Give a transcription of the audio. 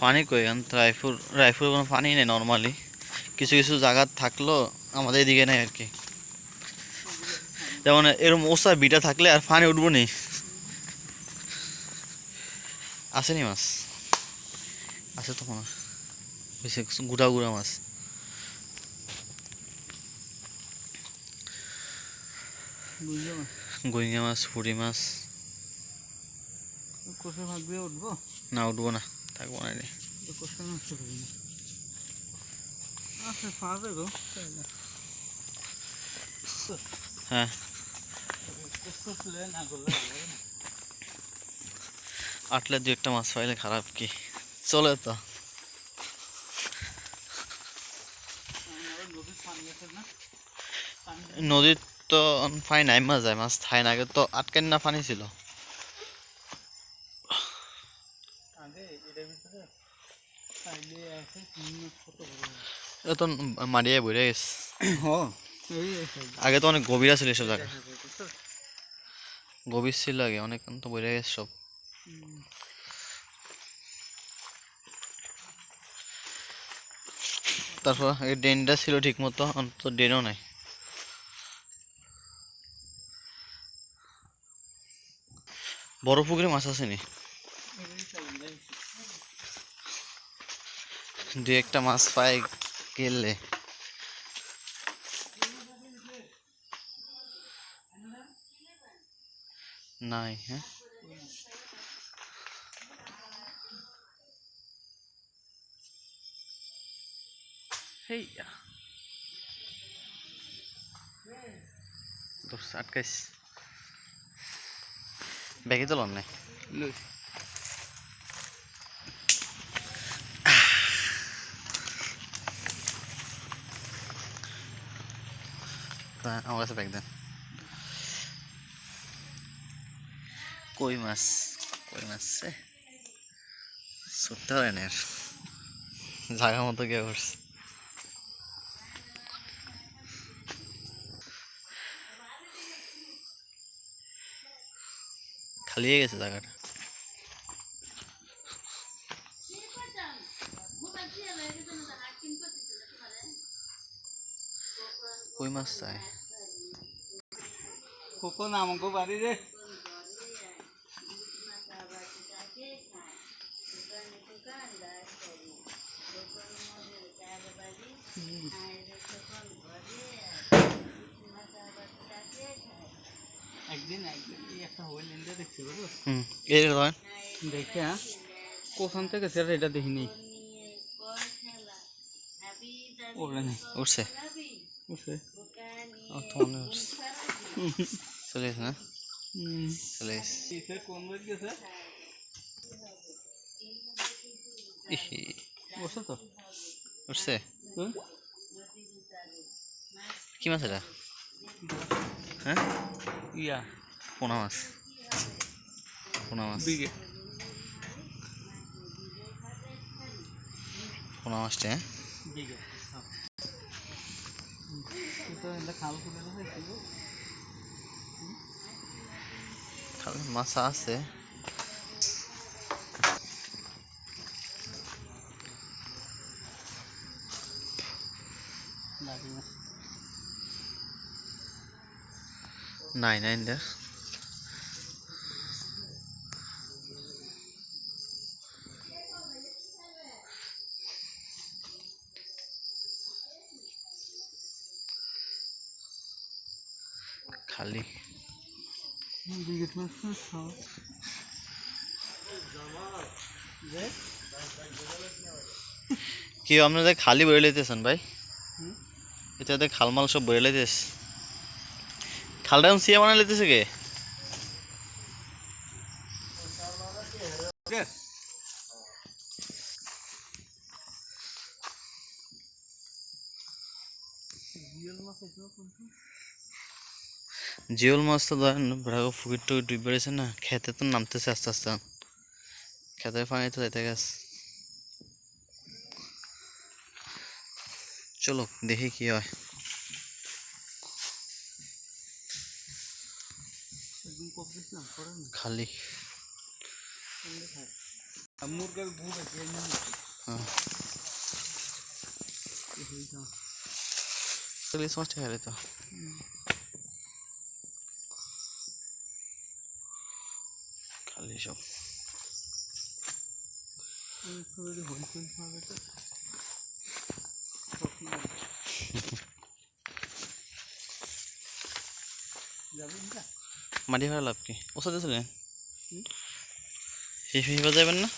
পানি কই? এখন রায়পুর রায়পুরে কোনো পানি নেই নর্মালি কিছু কিছু জায়গা থাকল আমাদের এদিকে নেই আর কি। যেমন এরকম ওসা বিটা থাকলে আর পানি উঠবো নি। আসেনি মাছ? আছে তো মনে। বেশি গুড়া গুড়া মাছ। বুঝলাম গইঙা মাছ ফুড়ি মাছ। কষে দিয়ে উঠবো? না উঠবো না থাকব না রে। তো নষ্ট করি না। আচ্ছা পাবে গো হ্যাঁ। না। আটলে দু একটা মাছ পাইলে খারাপ কি? চলে তো। নদীর তো পানি নাই মাছ যায় মাছ থাই না আগে তো আটকেন না পানি ছিল আগে এটার ভিতরে পাইলে আছে তিন কত বড় এটা তো মারিয়ে বইরে গেছে। আগে তো অনেক গভীর ছিল এসব জায়গা। গভীর ছিল আগে অনেক তো বইরে গেছে সব। তারপর আগে ড্রেনটা ছিল ঠিক মতো অন্তত ড্রেনও নাই। বড় পুকুরে মাছ আসেনি? দু একটা মাছ পায় গেলে। নাই হ্যাঁ? হেইয়া। দোষ আটকাইস। ব্যাগে তো লন নাই। তা আমার কাছে ব্যাগ দেন। কই মাছ? কই মাছ ছুটতে পারে না জায়গা মতো গিয়ে করছে খালি হয়ে গেছে জায়গাটা কই মাছ চাই কখন আমাকে বাড়ি রে। একদিন একদিন একটা হইল ইন্ডিয়া দেখছি বুঝলো হুম এই দেখে হ্যাঁ। কোথান থেকে সেটা এটা দেখিনি। উঠছে। চলে গেছে না চলে কিসে কোন বেদ গেছে বসে তো উঠছে কি মাছ এটা হ্যাঁ ইয়া পোনা মাছ পোনা মাছ পোনা মাছটা হ্যাঁ বিগে তো এটা খাল করে রেখেছিল খালে মাছ আছে। নাইন নাইন নাই নাই দেখ। খালি। কি আপনাদের খালি বয়ে লইতেছেন ভাই? এটাতে খালমাল সব বয়ে লইতেছ। খালটা সিয়া বানাই লইতেছে কে? জিওল মাছ তো ধরেন ভাড়া ফুকির টুকির ডুব বেড়েছে না, খেতে তো নামতেছে আস্তে আস্তে। খেতে পানি তো যাইতে গেছে। চলো, দেখি কি হয়। খালি। মুরগার গু আছে হ্যাঁ তো। খালি সব। মাটি ভাড়া লাভ কি? ওষুধ আসলেন হিফা যাবেন না?